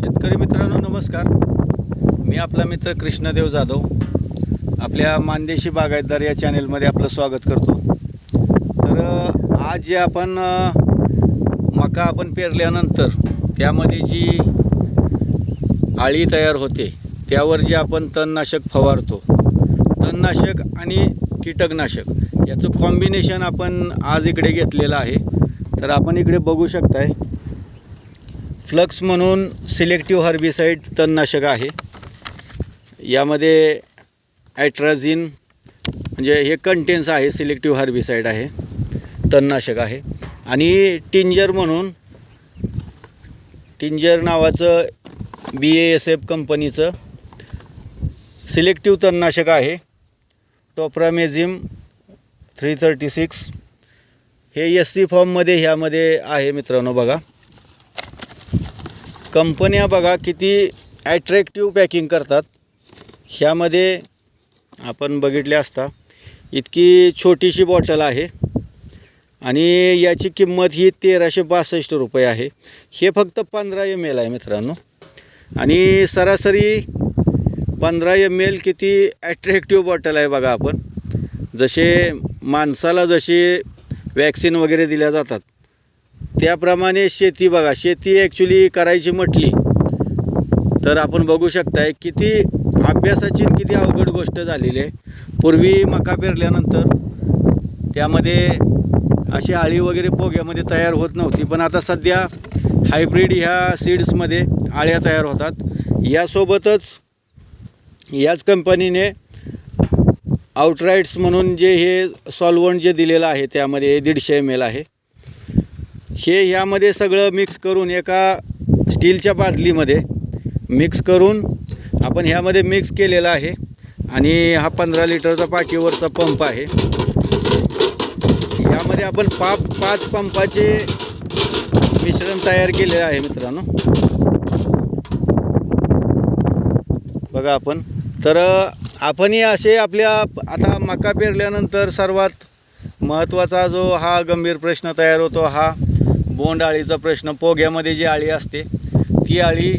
शेतकरी मित्रांनो नमस्कार. मी आपला मित्र कृष्णदेव जाधव. आपल्या मानदेशी बागायतदार या चॅनेलमध्ये आपलं स्वागत करतो. तर आज जे आपण मका आपण पेरल्यानंतर त्यामध्ये जी आळी तयार होते त्यावर जे आपण तणनाशक फवारतो तणनाशक आणि कीटकनाशक याचं कॉम्बिनेशन आपण आज इकडे घेतलेलं आहे. तर आपण इकडे बघू शकताय फ्लक्स म्हणून सिलेक्टिव्ह हर्बिसाईड तणनाशक आहे. यामध्ये ॲट्राझिन म्हणजे हे कंटेन्स आहे सिलेक्टिव्ह हर्बिसाईड आहे तणनाशक आहे. आणि टिंजर म्हणून टिंजर नावाचं बी ए एस एफ कंपनीचं सिलेक्टिव्ह तणनाशक आहे. टोप्रामेझिम थ्री थर्टी सिक्स हे एस सी फॉर्ममध्ये ह्यामध्ये आहे मित्रांनो बघा. कंपन्या बघा किती ॲट्रॅक्टिव्ह पॅकिंग करतात. ह्यामध्ये आपण बघितले असता इतकी छोटीशी बॉटल आहे आणि याची किंमत ही तेराशे बासष्ट रुपये आहे. हे फक्त पंधरा एम एल आहे मित्रांनो. आणि सरासरी पंधरा एम एल किती ॲट्रॅक्टिव्ह बॉटल आहे बघा आपण. जसे माणसाला जसे वॅक्सिन वगैरे दिल्या जातात त्याप्रमाणे शेती बघा शेती ॲक्च्युली करायची म्हटली तर आपण बघू शकताय किती अभ्यासाची किती अवघड गोष्ट झालेली आहे. पूर्वी मका पेरल्यानंतर त्यामध्ये अशी आळी वगैरे पोग्यामध्ये तयार होत नव्हती पण आता सध्या हायब्रीड ह्या सीड्समध्ये आळ्या तयार होतात. यासोबतच याच कंपनीने आउटराईट्स म्हणून जे हे सॉल्वंट जे दिलेलं आहे त्यामध्ये दीडशे एम एल आहे. हे ह्यामध्ये सगळं मिक्स करून एका स्टीलच्या बादलीमध्ये मिक्स करून आपण ह्यामध्ये मिक्स केलेला आहे. आणि हा पंधरा लिटरचा पाठीवरचा पंप आहे. यामध्ये आपण पा पाच पंपाचे मिश्रण तयार केलेलं आहे मित्रांनो. बघा आपण. तर आपणही असे आपल्या आता मका पेरल्यानंतर सर्वात महत्त्वाचा जो हा गंभीर प्रश्न तयार होतो हा बोंड अळीचा प्रश्न पोग्यामध्ये जी अळी असते ती अळी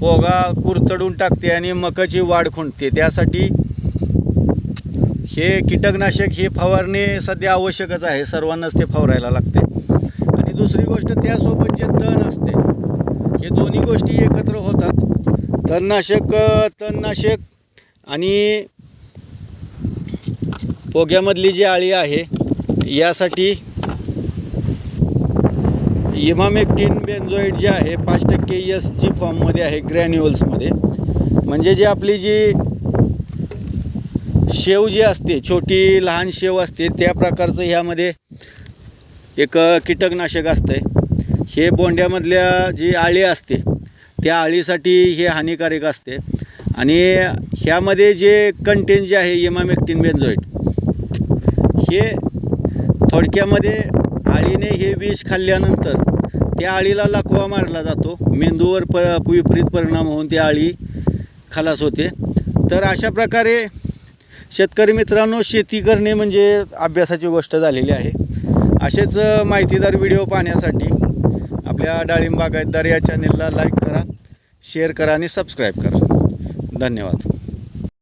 पोगा कुरतडून टाकते आणि मकाची वाढ खुंटते. त्यासाठी हे कीटकनाशक हे फवारणे सध्या आवश्यकच आहे. सर्वांनाच ते फवारायला लागते. आणि दुसरी गोष्ट त्यासोबत जे तण असते हे दोन्ही गोष्टी एकत्र होतात. तणनाशक तणनाशक आणि पोग्यामधली जी आळी आहे यासाठी इमामेक्टिन बेन्झॉईड जे आहे पाच टक्के यस जी फॉर्ममध्ये आहे ग्रॅन्युअल्समध्ये. म्हणजे जी आपली जी शेव जी असते छोटी लहान शेव असते त्या प्रकारचं ह्यामध्ये एक कीटकनाशक असतं आहे हे बोंड्यामधल्या जी आळी असते त्या आळीसाठी हे हानिकारक असते. आणि ह्यामध्ये जे कंटेन जे आहे इमामेक्टिन बेन्झोइड हे थोडक्यामध्ये आळीने हे विष खाल्ल्यानंतर त्या आळीला लाकवा मारला जातो. मेंदूवर प विपरीत परिणाम होऊन ती आळी खलास होते. तर अशा प्रकारे शेतकरी मित्रांनो शेती करणे म्हणजे अभ्यासाची गोष्ट झालेली आहे. असेच माहितीदार व्हिडिओ पाहण्यासाठी आपल्या डाळिंब बागायतदार या चॅनेलला लाईक करा शेअर करा आणि सबस्क्राईब करा. धन्यवाद.